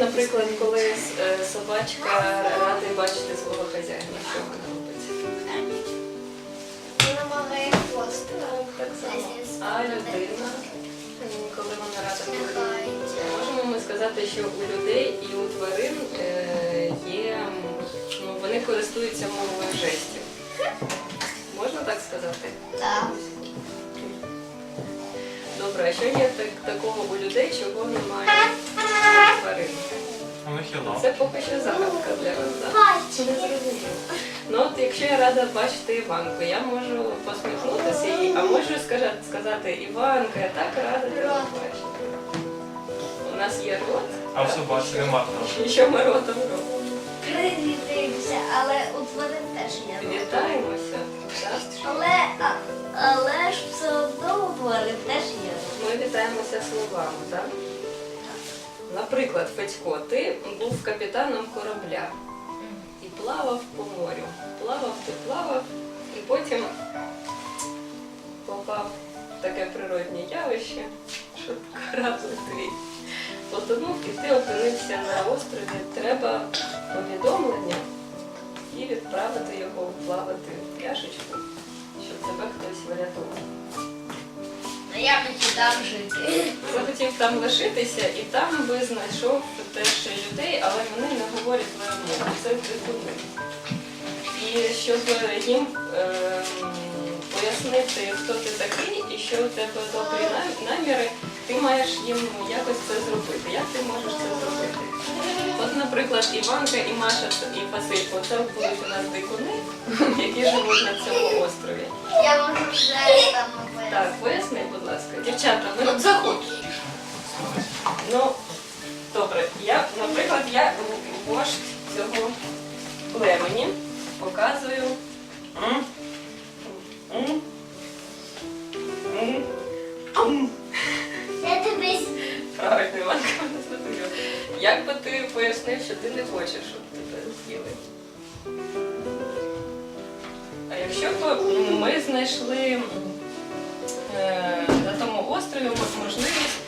наприклад, коли е, собачка радий бачити свого хазяїна, що вона робить? Вона має хвост. Так само. А людина, коли вона рада. Можемо ми сказати, що у людей і у тварин е, є, ну, вони користуються мовою жестів. Можна так сказати? Так. Добре, а що є так, такого у людей, чого немає у тварин? Це поки що загадка для вас. зрозуміло. Ну от якщо я рада бачити Іванку, я можу посміхнутися їй, а можу сказати, сказати Іванка, я так рада тебе бачити. У нас є рот. А в собаці нема того. І що ми ротом робимо? Привітаємося, але у тварин теж є рот. Вітаємося. Але, але ж все одно рот. Словами, так? Наприклад, Федько, ти був капітаном корабля і плавав по морю. Плавав, ти плавав, і потім попав в таке природне явище, що корабль твій потонув, і ти опинився на острові. Треба повідомлення і відправити його плавати в пляшечку, щоб тебе хтось врятував. Ну я хочу там жити. Захотів там лишитися і там би знайшов теж людей, але вони не говорять твою мову. Це дикуни. І щоб їм е, пояснити, хто ти такий і що у тебе добрі наміри, ти маєш їм якось це зробити. Як ти можеш це зробити? От, наприклад, Іванка і Маша і Василько, це будуть у нас дикуни, які живуть на цьому острові. Я можу вже там. Так, поясни, будь ласка. Дівчата, ви от заходь. Ну, добре, я, наприклад, я вождь цього племені показую. Що ти не хочеш, щоб тебе з'їли? А якщо б ми знайшли е, на тому острові можливість,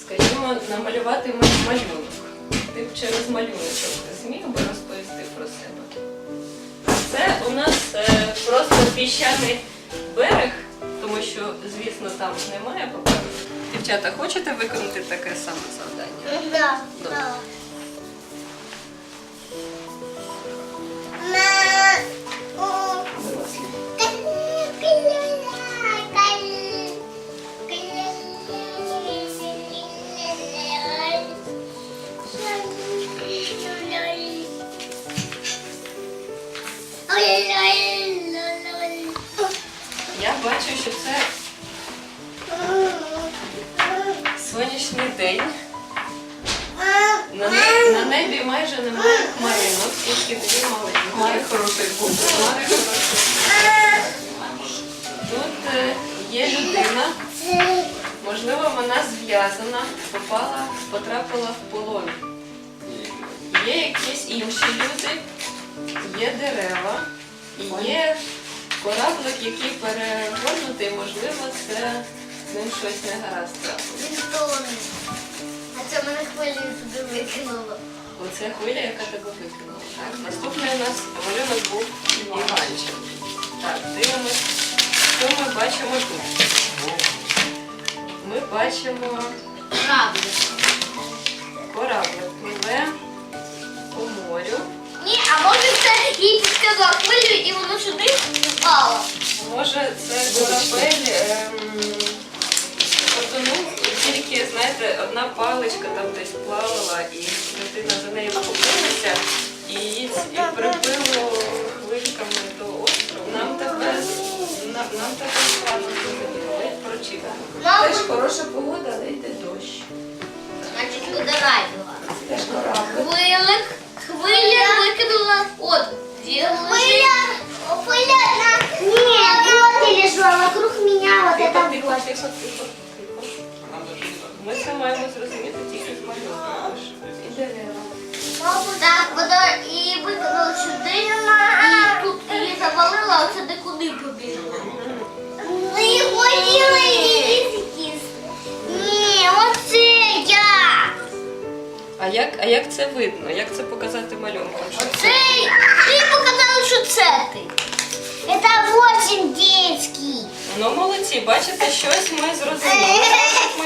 скажімо, намалювати малюнок. Ти б через малюночок зміг би розповісти про себе? Це у нас е, просто піщаний берег, тому що, звісно, там немає паперу. Дівчата, хочете виконати таке саме завдання? Да, Добре. да. Бачу, що це сонячний день. На, не- на небі майже немає хмаринок, тільки дві маленькі. Хмари хороших. Хмари хороших. Тут е, є людина, можливо, вона зв'язана, попала, потрапила в полон. Є якісь інші люди, є дерева, є кораблик, який перегорнутий, можливо, це з ним щось не гаразд трапилось. А це мене хвилю туди викинуло. Оце хвиля, яка тебе викинула. Так, наступний у нас малюнок був Іванчик. Так, дивимось, що ми бачимо тут. Ми бачимо кораблик сюди впало. Може, це корабель ем, потонув, і тільки, знаєте, одна паличка там десь плавала, і людина за нею вхопилася, і її прибило хвильками до острову. Нам тепер, нам, нам тепер складно прочитаємо. Мабуть, Теж хороша погода, але йде дощ. значить буде райдова. Теж корабль. Хвилик, хвиля викинула от. Хвиля, Тихо, тихо. Ми це маємо зрозуміти тільки з малюнком. І дерева. Так, вода і викинула сюди, і тут її завалила, а де куди побігла. Його їли і Ні, оце я. А як, а як це видно? Як це показати малюнком? Що це? Це ти показала, що це ти. Это очень детский. Ну молодці, бачите, щось ми зрозуміли з